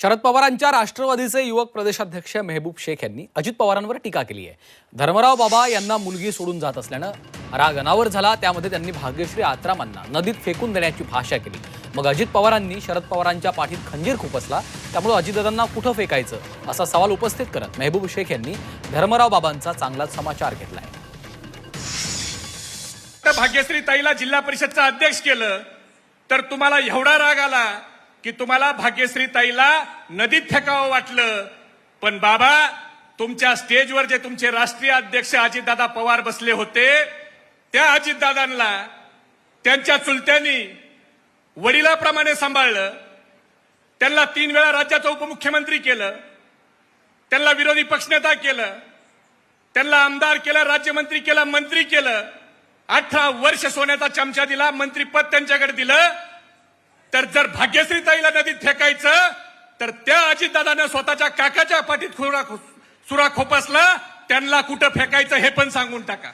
शरद पवारांच्या राष्ट्रवादीचे युवक प्रदेशाध्यक्ष मेहबूब शेख यांनी अजित पवारांवर टीका केली आहे. धर्मराव बाबा यांना मुलगी सोडून जात असल्यानं राग अनावर झाला. त्यामध्ये त्यांनी भाग्यश्री आत्रामांना नदीत फेकून देण्याची भाषा केली. मग अजित पवारांनी शरद पवारांच्या पाठीत खंजीर खुपसला. त्यामुळे अजितदादांना कुठं फेकायचं? असा सवाल उपस्थित करत मेहबूब शेख यांनी धर्मराव बाबांचा चांगलाच समाचार घेतला तर भाग्यश्री ताईला जिल्हा परिषदचा अध्यक्ष केलं. तर तुम्हाला एवढा राग आला की तुम्हाला भाग्यश्री ताईला नदीत फेकावं वाटलं. पण बाबा तुमच्या स्टेजवर जे तुमचे राष्ट्रीय अध्यक्ष अजितदादा पवार बसले होते त्या अजितदादांना त्यांच्या चुलत्यांनी वडिलाप्रमाणे सांभाळलं. त्यांना तीन वेळा राज्याचं उपमुख्यमंत्री केलं. त्यांना विरोधी पक्षनेता केलं. त्यांना आमदार केलं राज्यमंत्री केलं मंत्री केलं. अठरा वर्ष सोन्याचा चमचा दिला मंत्रीपद त्यांच्याकडे दिलं. तर जर भाग्यश्री ताईला नदीत फेकायचं तर त्या अजितदादानं स्वतःच्या काकाच्या पाठीत खुरा सुरा खोपसला त्यांना कुठं फेकायचं हे पण सांगून टाका.